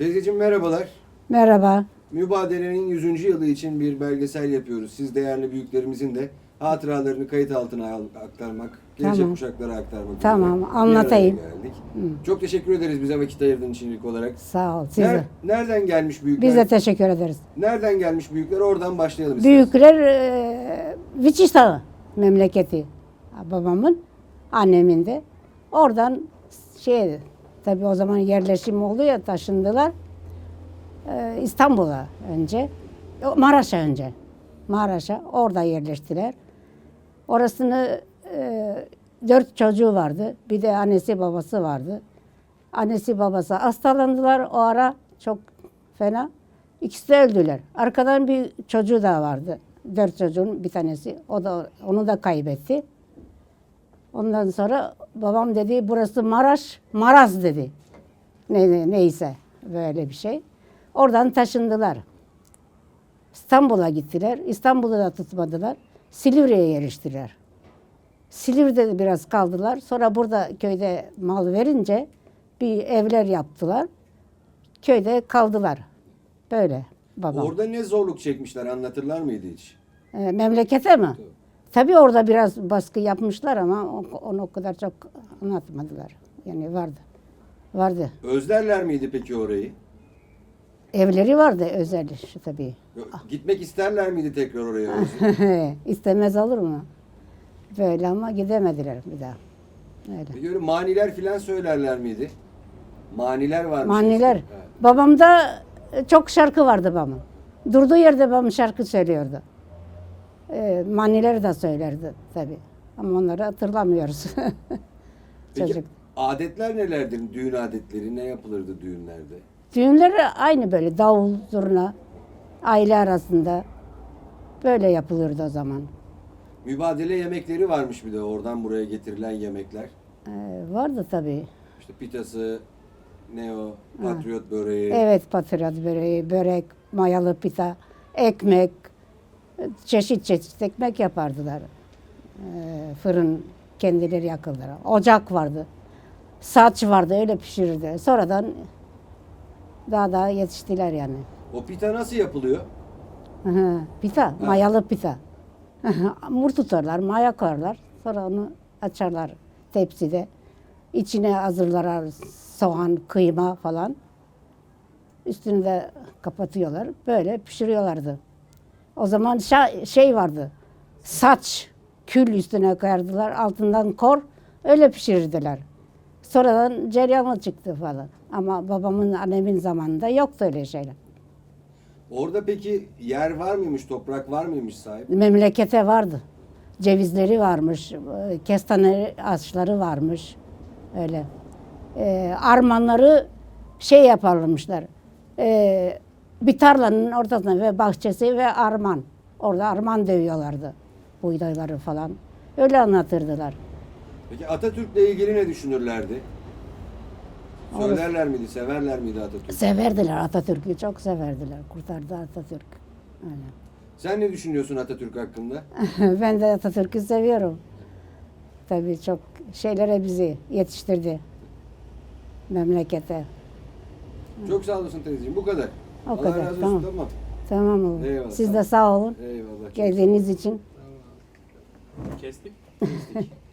Teyzeciğim merhabalar. Merhaba. Mübadelenin 100. yılı için bir belgesel yapıyoruz. Siz değerli büyüklerimizin de hatıralarını kayıt altına al- aktarmak, gelecek Tamam. kuşaklara aktarmak Tamam, üzere bir anlatayım. geldik. Çok teşekkür ederiz bize vakit ayırdığın için ilk olarak. Sağ ol. Size. Ner- nereden gelmiş büyükler? Biz de teşekkür ederiz. Nereden gelmiş büyükler? Oradan başlayalım istersen. Büyükler e, Viçistağı memleketi. Babamın, annemin de. Oradan şey, tabii o zaman yerleşim oldu ya taşındılar. E, İstanbul'a önce. Maraş'a önce. Maraş'a. Orada yerleştiler. Orasını e, dört çocuğu vardı. Bir de annesi babası vardı. Annesi babası hastalandılar o ara çok fena. İkisi de öldüler. Arkadan bir çocuğu daha vardı. Dört çocuğun bir tanesi. O da onu da kaybetti. Ondan sonra babam dedi burası Maraş, Maraz dedi. Ne, ne- neyse böyle bir şey. Oradan taşındılar. İstanbul'a gittiler. İstanbul'u da tutmadılar. Silivri'ye yerleştiler. Silivri'de de biraz kaldılar. Sonra burada köyde mal verince bir evler yaptılar. Köyde kaldılar. Böyle babam. Orada ne zorluk çekmişler anlatırlar mıydı hiç? E, memlekete mi? Tabii orada biraz baskı yapmışlar ama onu o kadar çok anlatmadılar. Yani vardı. Vardı. Özlerler miydi peki orayı? Evleri vardı özel şu tabii. Gitmek isterler miydi tekrar oraya? İstemez olur mu? Böyle ama gidemediler bir daha. Öyle. Peki öyle maniler filan söylerler miydi? Maniler varmış. Maniler. Evet. Babamda çok şarkı vardı babamın. Durduğu yerde babam şarkı söylüyordu. E, manileri de söylerdi tabii. Ama onları hatırlamıyoruz. Peki Çocuk. adetler nelerdir? Düğün adetleri ne yapılırdı düğünlerde? Düğünleri aynı böyle davul, zurna, aile arasında böyle yapılırdı o zaman. Mübadele yemekleri varmış bir de oradan buraya getirilen yemekler. Ee, vardı tabii. İşte pitası, ne o, patriot böreği. Evet patriot böreği, börek, mayalı pita, ekmek, çeşit çeşit ekmek yapardılar. Ee, fırın kendileri yakıldılar. Ocak vardı. Saç vardı öyle pişirirdi. Sonradan daha daha yetiştiler yani. O pita nasıl yapılıyor? Hı pita, mayalı pita. Mur tutarlar, maya koyarlar. Sonra onu açarlar tepside. İçine hazırlar soğan, kıyma falan. Üstünü de kapatıyorlar. Böyle pişiriyorlardı. O zaman şey vardı. Saç, kül üstüne koyardılar. Altından kor. Öyle pişirirdiler. Sonradan ceryanlı çıktı falan. Ama babamın, annemin zamanında yoktu öyle şeyler. Orada peki yer var mıymış, toprak var mıymış sahip? memlekete vardı. Cevizleri varmış, e, kestane ağaçları varmış. Öyle. Ee, armanları şey yaparlarmışlar. Ee, bir tarlanın ortasında ve bahçesi ve arman. Orada arman dövüyorlardı. Buğdayları falan. Öyle anlatırdılar. Peki Atatürk'le ilgili ne düşünürlerdi? Söylerler miydi, severler miydi Atatürk'ü? Severdiler Atatürk'ü, çok severdiler. Kurtardı Atatürk. Öyle. Sen ne düşünüyorsun Atatürk hakkında? ben de Atatürk'ü seviyorum. Tabii çok şeylere bizi yetiştirdi. Memlekete. Çok sağ olasın teyzeciğim. Bu kadar. O Allah kadar, razı olsun. tamam. Tamam. Tamam oğlum. Eyvallah, Siz de sağ olun. Eyvallah. Geldiğiniz için. Kestik.